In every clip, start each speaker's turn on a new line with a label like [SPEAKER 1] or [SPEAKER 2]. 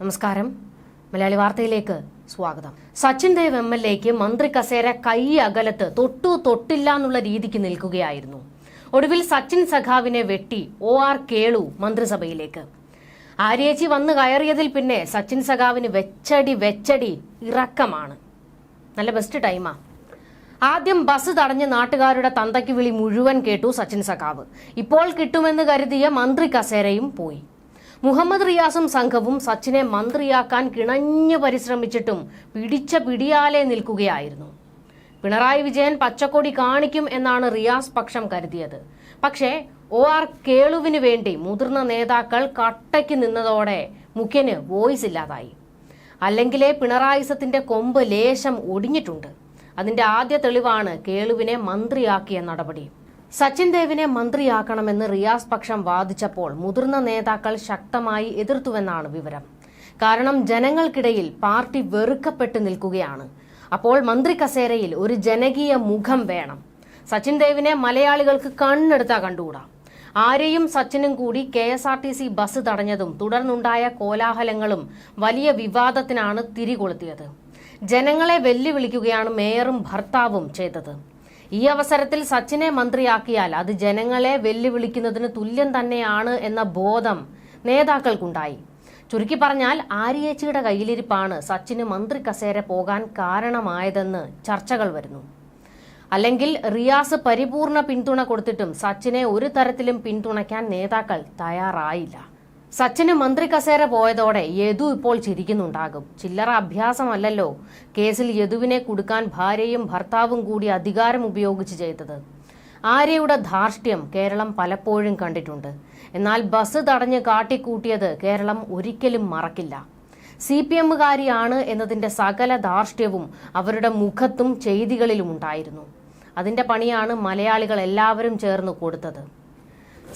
[SPEAKER 1] നമസ്കാരം. മലയാളി വാർത്തയിലേക്ക് സ്വാഗതം. സച്ചിൻ ദേവ് എം എൽ എക്ക് മന്ത്രി കസേര കൈ അകലത്ത് തൊട്ടു തൊട്ടില്ല എന്നുള്ള രീതിക്ക് നിൽക്കുകയായിരുന്നു. ഒടുവിൽ സച്ചിൻ സഖാവിനെ വെട്ടി ഒ ആർ കേളു മന്ത്രിസഭയിലേക്ക്. ആര്യേച്ചി വന്നു കയറിയതിൽ പിന്നെ സച്ചിൻ സഖാവിന് വെച്ചടി വെച്ചടി ഇറക്കമാണ്. നല്ല ബെസ്റ്റ് ടൈമാ ആദ്യം ബസ് തടഞ്ഞ് നാട്ടുകാരുടെ തന്തയ്ക്ക് വിളി മുഴുവൻ കേട്ടു സച്ചിൻ സഖാവ്. ഇപ്പോൾ കിട്ടുമെന്ന് കരുതിയ മന്ത്രി കസേരയും പോയി. മുഹമ്മദ് റിയാസും സംഘവും സച്ചിനെ മന്ത്രിയാക്കാൻ കിണഞ്ഞു പരിശ്രമിച്ചിട്ടും പിടിച്ച പിടിയാലെ നിൽക്കുകയായിരുന്നു. പിണറായി വിജയൻ പച്ചക്കൊടി കാണിക്കും എന്നാണ് റിയാസ് പക്ഷം കരുതിയത്. പക്ഷേ ഒ ആർ കേളുവിന് വേണ്ടി മുതിർന്ന നേതാക്കൾ കട്ടയ്ക്ക് നിന്നതോടെ മുഖ്യന് വോയിസ് ഇല്ലാതായി. അല്ലെങ്കിലേ പിണറായിസത്തിന്റെ കൊമ്പ് ലേശം ഒടിഞ്ഞിട്ടുണ്ട്. അതിന്റെ ആദ്യ തെളിവാണ് കേളുവിനെ മന്ത്രിയാക്കിയ നടപടി. സച്ചിൻ ദേവിനെ മന്ത്രിയാക്കണമെന്ന് റിയാസ് പക്ഷം വാദിച്ചപ്പോൾ മുതിർന്ന നേതാക്കൾ ശക്തമായി എതിർത്തുവെന്നാണ് വിവരം. കാരണം ജനങ്ങൾക്കിടയിൽ പാർട്ടി വെറുക്കപ്പെട്ടു നിൽക്കുകയാണ്. അപ്പോൾ മന്ത്രി കസേരയിൽ ഒരു ജനകീയ മുഖം വേണം. സച്ചിൻ ദേവിനെ മലയാളികൾക്ക് കണ്ണെടുത്താ കണ്ടുകൂടാ. ആരെയും സച്ചിനും കൂടി K S R T C bus തടഞ്ഞതും തുടർന്നുണ്ടായ കോലാഹലങ്ങളും വലിയ വിവാദത്തിനാണ് തിരികൊളുത്തിയത്. ജനങ്ങളെ വെല്ലുവിളിക്കുകയാണ് മേയറും ഭർത്താവും ചെയ്തത്. ഈ അവസരത്തിൽ സച്ചിനെ മന്ത്രിയാക്കിയാൽ അത് ജനങ്ങളെ വെല്ലുവിളിക്കുന്നതിന് തുല്യം തന്നെയാണ് എന്ന ബോധം നേതാക്കൾക്കുണ്ടായി. ചുരുക്കി പറഞ്ഞാൽ ആര്യേച്ചിയുടെ കയ്യിലിരിപ്പാണ് സച്ചിന് മന്ത്രി കസേര പോകാൻ കാരണമായതെന്ന് ചർച്ചകൾ വരുന്നു. അല്ലെങ്കിൽ റിയാസ് പരിപൂർണ പിന്തുണ കൊടുത്തിട്ടും സച്ചിനെ ഒരു തരത്തിലും പിന്തുണയ്ക്കാൻ നേതാക്കൾ തയ്യാറായില്ല. സച്ചിന് മന്ത്രി കസേര പോയതോടെ യദു ഇപ്പോൾ ചിരിക്കുന്നുണ്ടാകും. ചില്ലറ അഭ്യാസമല്ലല്ലോ. കേസിൽ യദുവിനെ കുടുക്കാൻ ഭാര്യയും ഭർത്താവും കൂടി അധികാരം ഉപയോഗിച്ച് ചെയ്തത്. ആര്യയുടെ ധാർഷ്ട്യം കേരളം പലപ്പോഴും കണ്ടിട്ടുണ്ട്. എന്നാൽ ബസ് തടഞ്ഞ് കാട്ടിക്കൂട്ടിയത് കേരളം ഒരിക്കലും മറക്കില്ല. സി പി എമ്മുകാരിയാണ് എന്നതിന്റെ സകല ധാർഷ്ട്യവും അവരുടെ മുഖത്തും ചെയ്തികളിലും ഉണ്ടായിരുന്നു. അതിന്റെ പണിയാണ് മലയാളികൾ എല്ലാവരും ചേർന്ന് കൊടുത്തത്.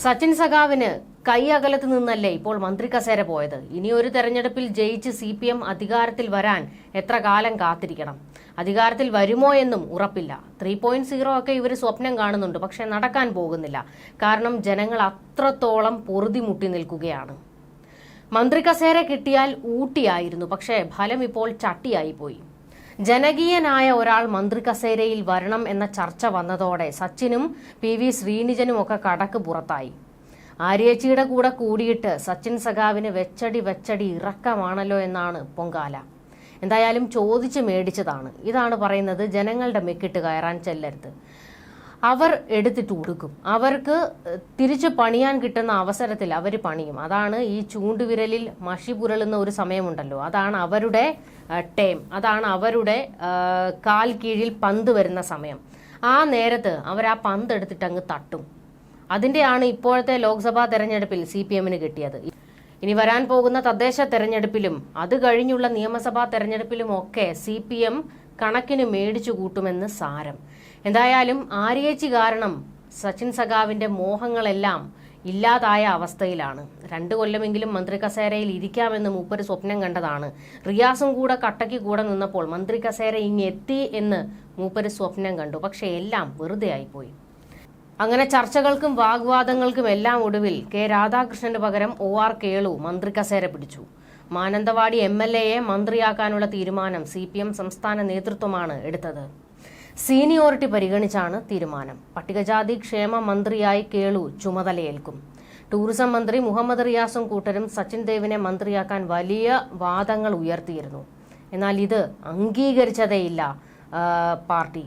[SPEAKER 1] സച്ചിൻ സഖാവിന് കൈ അകലത്ത് നിന്നല്ലേ ഇപ്പോൾ മന്ത്രി കസേര പോയത്? ഇനി ഒരു തെരഞ്ഞെടുപ്പിൽ ജയിച്ച് സി പി എം അധികാരത്തിൽ വരാൻ എത്ര കാലം കാത്തിരിക്കണം? അധികാരത്തിൽ വരുമോ എന്നും ഉറപ്പില്ല. ത്രീ പോയിന്റ് സീറോ ഒക്കെ ഇവർ സ്വപ്നം കാണുന്നുണ്ട് പക്ഷെ നടക്കാൻ പോകുന്നില്ല. കാരണം ജനങ്ങൾ അത്രത്തോളം പൊറുതി മുട്ടി നിൽക്കുകയാണ്. മന്ത്രി കസേര കിട്ടിയാൽ ഊട്ടിയായിരുന്നു പക്ഷേ ഫലം ഇപ്പോൾ ചട്ടിയായി പോയി ജനകീയനായ ഒരാൾ മന്ത്രി കസേരയിൽ വരണം എന്ന ചർച്ച വന്നതോടെ സച്ചിനും പി വി ശ്രീനിജനും ഒക്കെ കടക്ക് പുറത്തായി. ആര്യേച്ചിയുടെ കൂടെ കൂടിയിട്ട് സച്ചിൻ സഖാവിന് വെച്ചടി വെച്ചടി ഇറക്കമാണല്ലോ എന്നാണ് പൊങ്കാല. എന്തായാലും ചോദിച്ച് മേടിച്ചതാണ്. ഇതാണ് പറയുന്നത് ജനങ്ങളുടെ മെക്കിട്ട് കയറാൻ ചെല്ലരുത്. അവർ എടുത്തിട്ട് കൊടുക്കും അവർക്ക് തിരിച്ച് പണിയാൻ കിട്ടുന്ന അവസരത്തിൽ അവർ പണിയും. അതാണ് ഈ ചൂണ്ടുവിരലിൽ മഷി പുരളുന്ന ഒരു സമയമുണ്ടല്ലോ. അതാണ് അവരുടെ ടേം. അതാണ് അവരുടെ കാൽ കീഴിൽ പന്ത് വരുന്ന സമയം. ആ നേരത്ത് അവർ ആ പന്ത് എടുത്തിട്ട് അങ്ങ് തട്ടും. അതിന്റെയാണ് ഇപ്പോഴത്തെ ലോക്സഭാ തെരഞ്ഞെടുപ്പിൽ സി പി എമ്മിന് കിട്ടിയത്. ഇനി വരാൻ പോകുന്ന തദ്ദേശ തെരഞ്ഞെടുപ്പിലും അത് കഴിഞ്ഞുള്ള നിയമസഭാ തെരഞ്ഞെടുപ്പിലും ഒക്കെ സി പി എം കണക്കിന് മേടിച്ചു കൂട്ടുമെന്ന് സാരം. എന്തായാലും ആര്യേച്ചി കാരണം സച്ചിൻ സഖാവിന്റെ മോഹങ്ങളെല്ലാം ഇല്ലാതായ അവസ്ഥയിലാണ്. രണ്ടു കൊല്ലമെങ്കിലും മന്ത്രി കസേരയിൽ ഇരിക്കാമെന്ന് മൂപ്പര് സ്വപ്നം കണ്ടതാണ്. റിയാസും കൂടെ കട്ടയ്ക്ക് കൂടെ നിന്നപ്പോൾ മന്ത്രി കസേര ഇങ്ങെത്തി എന്ന് മൂപ്പര് സ്വപ്നം കണ്ടു. പക്ഷെ എല്ലാം വെറുതെ ആയിപ്പോയി. അങ്ങനെ ചർച്ചകൾക്കും വാഗ്വാദങ്ങൾക്കും എല്ലാം ഒടുവിൽ കെ രാധാകൃഷ്ണന് പകരം ഒ ആർ കേളു മന്ത്രി കസേര പിടിച്ചു. മാനന്തവാടി എം എൽ എയെ മന്ത്രിയാക്കാനുള്ള തീരുമാനം സി പി എം സംസ്ഥാന നേതൃത്വമാണ് എടുത്തത്. സീനിയോറിറ്റി പരിഗണിച്ചാണ് തീരുമാനം. പട്ടികജാതി ക്ഷേമ മന്ത്രിയായി കേളു ചുമതലയേൽക്കും. ടൂറിസം മന്ത്രി മുഹമ്മദ് റിയാസും കൂട്ടരും സച്ചിൻ ദേവിനെ മന്ത്രിയാക്കാൻ വലിയ വാദങ്ങൾ ഉയർത്തിയിരുന്നു. എന്നാൽ ഇത് അംഗീകരിച്ചതേയില്ല പാർട്ടി.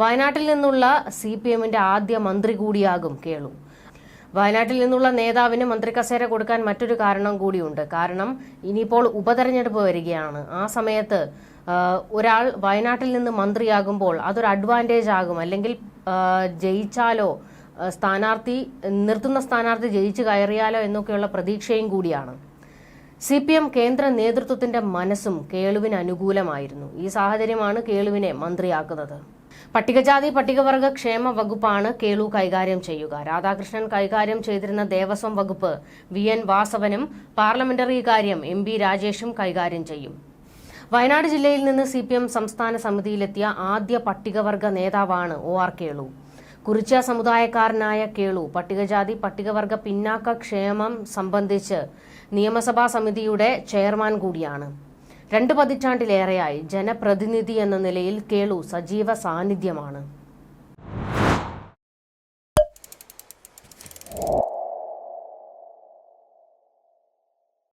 [SPEAKER 1] വയനാട്ടിൽ നിന്നുള്ള സി പി എമ്മിന്റെ ആദ്യ മന്ത്രി കൂടിയാകും കേളു. വയനാട്ടിൽ നിന്നുള്ള നേതാവിന് മന്ത്രി കസേര കൊടുക്കാൻ മറ്റൊരു കാരണം കൂടിയുണ്ട്. കാരണം ഇനിയിപ്പോൾ ഉപതെരഞ്ഞെടുപ്പ് വരികയാണ്. ആ സമയത്ത് ഒരാൾ വയനാട്ടിൽ നിന്ന് മന്ത്രിയാകുമ്പോൾ അതൊരു അഡ്വാന്റേജ് ആകും. അല്ലെങ്കിൽ ജയിച്ചാലോ സ്ഥാനാർത്ഥി നിർത്തുന്ന സ്ഥാനാർത്ഥി ജയിച്ചു കയറിയാലോ എന്നൊക്കെയുള്ള പ്രതീക്ഷയും കൂടിയാണ്. സി പി എം കേന്ദ്ര നേതൃത്വത്തിന്റെ മനസ്സും കേളുവിന് അനുകൂലമായിരുന്നു. ഈ സാഹചര്യമാണ് കേളുവിനെ മന്ത്രിയാക്കുന്നത്. പട്ടികജാതി പട്ടികവർഗ ക്ഷേമ വകുപ്പാണ് കേളു കൈകാര്യം ചെയ്യുക. രാധാകൃഷ്ണൻ കൈകാര്യം ചെയ്തിരുന്ന ദേവസ്വം വകുപ്പ് വി. എൻ. വാസവനും പാർലമെന്ററി കാര്യം എം. ബി രാജേഷും കൈകാര്യം ചെയ്യും. വയനാട് ജില്ലയിൽ നിന്ന് സി പി എം സംസ്ഥാന സമിതിയിലെത്തിയ ആദ്യ പട്ടികവർഗ നേതാവാണ് ഒ. ആർ. കേളു. കുറിച്ച സമുദായക്കാരനായ കേളു പട്ടികജാതി പട്ടികവർഗ പിന്നാക്ക ക്ഷേമം സംബന്ധിച്ച് നിയമസഭാ സമിതിയുടെ ചെയർമാൻ കൂടിയാണ്. രണ്ട് പതിറ്റാണ്ടിലേറെയായി ജനപ്രതിനിധി എന്ന നിലയിൽ കേളു സജീവ സാന്നിധ്യമാണ്.